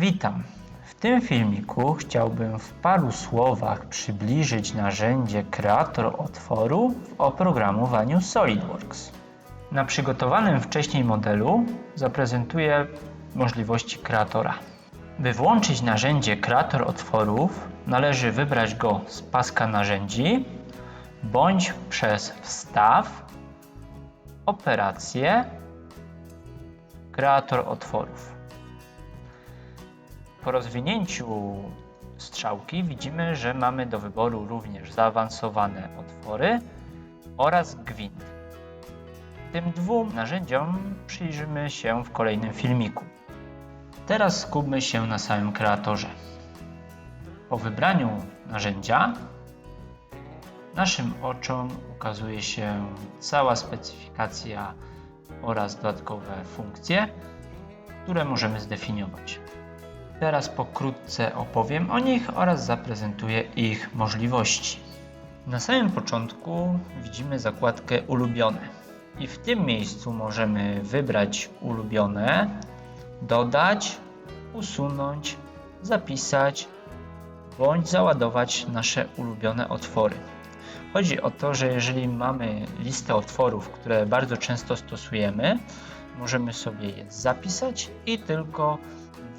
Witam. W tym filmiku chciałbym w paru słowach przybliżyć narzędzie kreator otworu w oprogramowaniu SolidWorks. Na przygotowanym wcześniej modelu zaprezentuję możliwości kreatora. By włączyć narzędzie kreator otworów, należy wybrać go z paska narzędzi bądź przez wstaw, operacje, kreator otworów. Po rozwinięciu strzałki widzimy, że mamy do wyboru również zaawansowane otwory oraz gwint. Tym dwóm narzędziom przyjrzymy się w kolejnym filmiku. Teraz skupmy się na samym kreatorze. Po wybraniu narzędzia naszym oczom ukazuje się cała specyfikacja oraz dodatkowe funkcje, które możemy zdefiniować. Teraz pokrótce opowiem o nich oraz zaprezentuję ich możliwości. Na samym początku widzimy zakładkę ulubione i w tym miejscu możemy wybrać ulubione, dodać, usunąć, zapisać bądź załadować nasze ulubione otwory. Chodzi o to, że jeżeli mamy listę otworów, które bardzo często stosujemy, możemy sobie je zapisać i tylko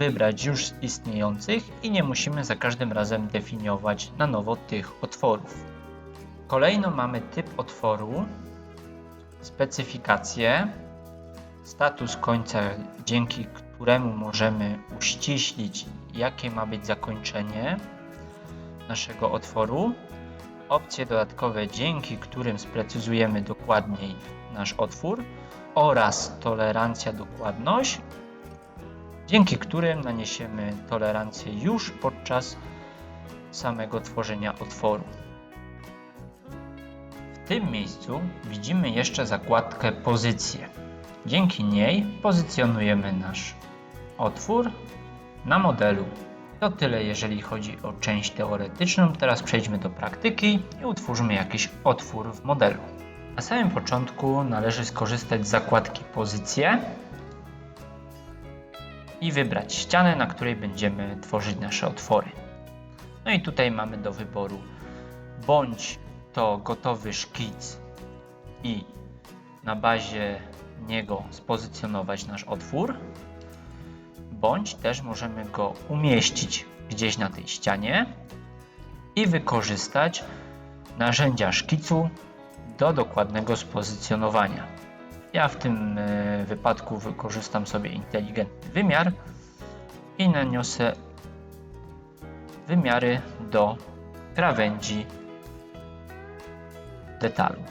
wybrać już istniejących i nie musimy za każdym razem definiować na nowo tych otworów. Kolejno mamy typ otworu, specyfikację, status końca, dzięki któremu możemy uściślić, jakie ma być zakończenie naszego otworu, opcje dodatkowe, dzięki którym sprecyzujemy dokładniej nasz otwór oraz tolerancja dokładność, dzięki którym naniesiemy tolerancję już podczas samego tworzenia otworu. W tym miejscu widzimy jeszcze zakładkę pozycję. Dzięki niej pozycjonujemy nasz otwór na modelu. To tyle jeżeli chodzi o część teoretyczną. Teraz przejdźmy do praktyki i utwórzmy jakiś otwór w modelu. Na samym początku należy skorzystać z zakładki pozycję i wybrać ścianę, na której będziemy tworzyć nasze otwory. No i tutaj mamy do wyboru bądź to gotowy szkic i na bazie niego spozycjonować nasz otwór, bądź też możemy go umieścić gdzieś na tej ścianie i wykorzystać narzędzia szkicu do dokładnego spozycjonowania. Ja w tym e, wypadku wykorzystam sobie inteligentny wymiar i naniosę wymiary do krawędzi detalu.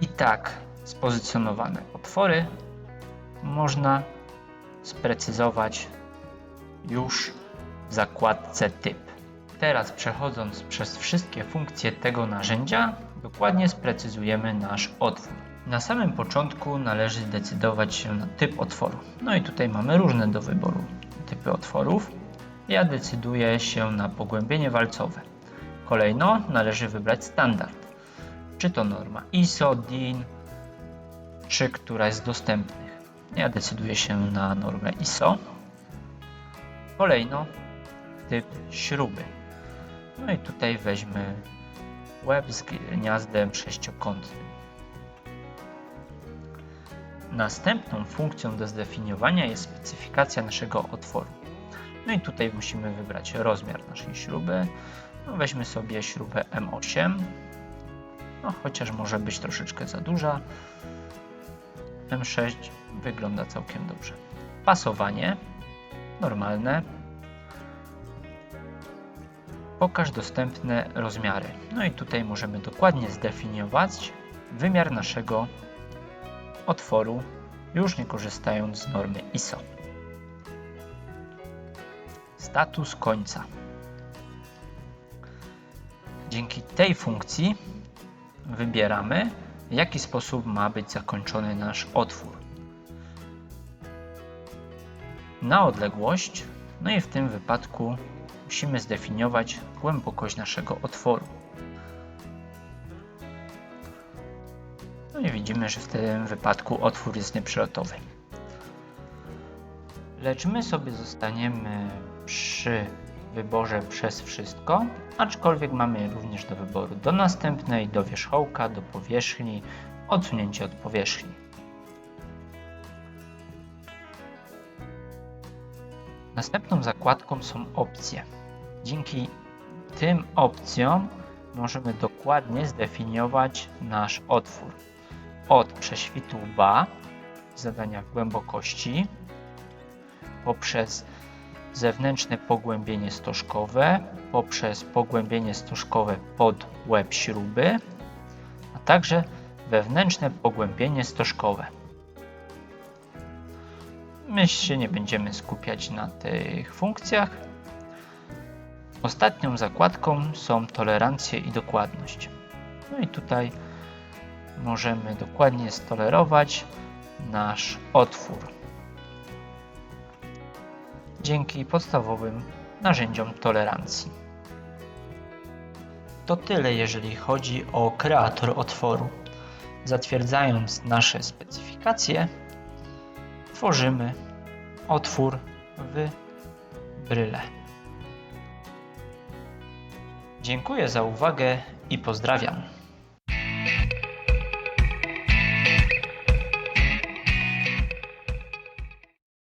I tak spozycjonowane otwory można sprecyzować już w zakładce typ. Teraz przechodząc przez wszystkie funkcje tego narzędzia, dokładnie sprecyzujemy nasz otwór. Na samym początku należy zdecydować się na typ otworu. No i tutaj mamy różne do wyboru typy otworów. Ja decyduję się na pogłębienie walcowe. Kolejno należy wybrać standard. Czy to norma ISO, DIN, czy któraś z dostępnych. Ja decyduję się na normę ISO. Kolejno typ śruby. No i tutaj weźmy łeb z gniazdem sześciokątnym. Następną funkcją do zdefiniowania jest specyfikacja naszego otworu. No i tutaj musimy wybrać rozmiar naszej śruby. No weźmy sobie śrubę M8. No, chociaż może być troszeczkę za duża. M6 wygląda całkiem dobrze. Pasowanie normalne. Pokaż dostępne rozmiary. No i tutaj możemy dokładnie zdefiniować wymiar naszego otworu, już nie korzystając z normy ISO. Status końca. Dzięki tej funkcji wybieramy, w jaki sposób ma być zakończony nasz otwór. Na odległość, no i w tym wypadku musimy zdefiniować głębokość naszego otworu. No i widzimy, że w tym wypadku otwór jest nieprzelotowy. Lecz my sobie zostaniemy przy wyborze przez wszystko, aczkolwiek mamy również do wyboru do następnej, do wierzchołka, do powierzchni, odsunięcie od powierzchni. Następną zakładką są opcje. Dzięki tym opcjom możemy dokładnie zdefiniować nasz otwór. Od prześwitu łba, zadania głębokości, poprzez zewnętrzne pogłębienie stożkowe, poprzez pogłębienie stożkowe pod łeb śruby, a także wewnętrzne pogłębienie stożkowe. My się nie będziemy skupiać na tych funkcjach. Ostatnią zakładką są tolerancje i dokładność. No i tutaj możemy dokładnie stolerować nasz otwór dzięki podstawowym narzędziom tolerancji. To tyle, jeżeli chodzi o kreator otworu. Zatwierdzając nasze specyfikacje, tworzymy otwór w bryle. Dziękuję za uwagę i pozdrawiam.